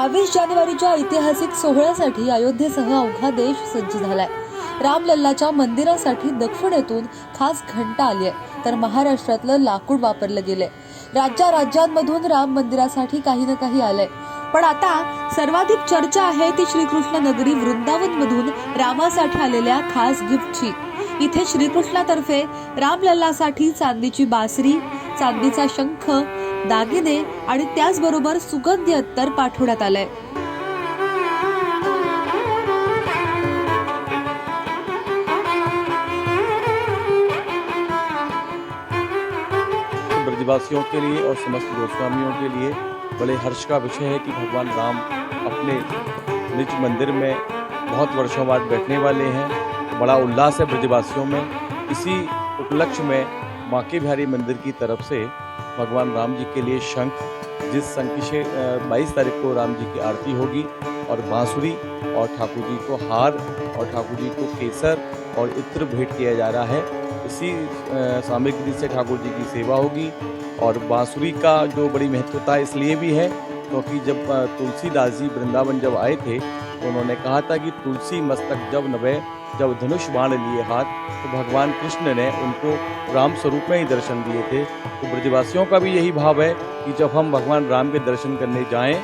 बावीस जानेवारीच्या ऐतिहासिक सोहळ्यासाठी अयोध्येसह अवघा देश सज्ज झालाय. रामलल्लाच्या मंदिरासाठी दक्षिणेतून खास घंटा आली आहे तर महाराष्ट्रातलं लाकूड वापरलं गेलंय. राज्या राज्यांमधून राम मंदिरासाठी काही ना काही आलंय. पण आता सर्वाधिक चर्चा आहे ती श्रीकृष्ण नगरी वृंदावन मधून रामासाठी आलेल्या खास गिफ्टची. इथे श्रीकृष्णातर्फे रामलल्लासाठी चांदीची बासरी चांदीचा शंख दागिने आणि त्याचबरोबर सुगंधी अत्तर पाठवण्यात आलंय. ब्रजवासियों के लिए और समस्त गोस्वामियों के लिए बड़े हर्ष का विषय है कि भगवान राम अपने निज मंदिर में बहुत वर्षों बाद बैठने वाले हैं। बड़ा उल्लास है ब्रजवासियों में। इसी उपलक्ष्य में बांके बिहारी मंदिर की तरफ़ से भगवान राम जी के लिए शंख, जिस शंख से बाईस तारीख को राम जी की आरती होगी, और बांसुरी, और ठाकुर जी को हार, और ठाकुर जी को केसर, और इत्र भेंट किया जा रहा है। इसी सामग्री से ठाकुर जी की सेवा होगी, और बांसुरी का जो बड़ी महत्वता इसलिए भी है, क्योंकि तो जब तुलसीदास जी वृंदावन जब आए थे तो उन्होंने कहा था कि तुलसी मस्तक जब नभे जब धनुष बाण लिए हाथ तो भगवान कृष्ण ने उनको राम स्वरूप में ही दर्शन दिए थे। तो ब्रजवासियों का भी यही भाव है कि जब हम भगवान राम के दर्शन करने जाएँ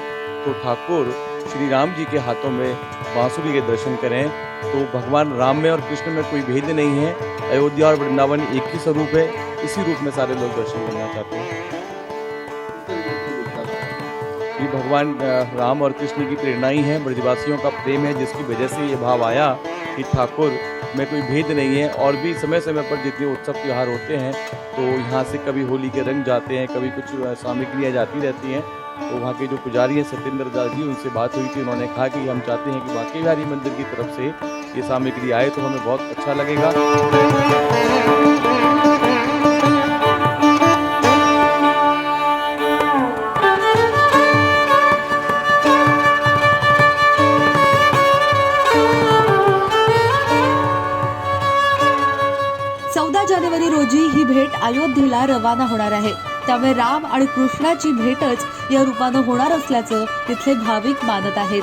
तो ठाकुर श्री राम जी के हाथों में बांसुरी के दर्शन करें तो भगवान राम में और कृष्ण में कोई भेद नहीं है। अयोध्या और वृंदावन एक ही स्वरूप है, इसी रूप में सारे लोग दर्शन करना चाहते हैं। ये भगवान राम और कृष्ण की प्रेरणा ही है, ब्रजवासियों का प्रेम है, जिसकी वजह से ये भाव आया। कि ठाकुर, में कोई भेद नहीं है। और भी समय समय पर जितने उत्सव त्यौहार होते हैं तो यहाँ से कभी होली के रंग जाते हैं, कभी कुछ सामग्रियाँ जाती रहती हैं। तो वहाँ के जो पुजारी हैं, सत्येंद्र दास जी, उनसे बात हुई थी, उन्होंने कहा कि हम चाहते हैं कि बाकी बिहारी मंदिर की तरफ़ से ये सामग्री आए तो हमें बहुत अच्छा लगेगा। चौदा जानेवारी रोजी ही भेट अयोध्येला रवाना होणार आहे. त्यामुळे राम आणि कृष्णाची भेटच या रूपानं होणार असल्याचं तिथले भाविक मानत आहेत.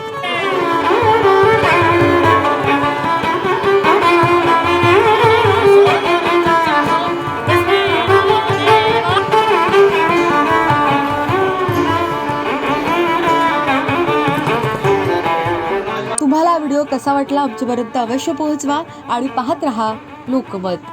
तुम्हाला व्हिडिओ कसा वाटला आमच्यापर्यंत अवश्य पोहोचवा आणि पाहत रहा लोकमत.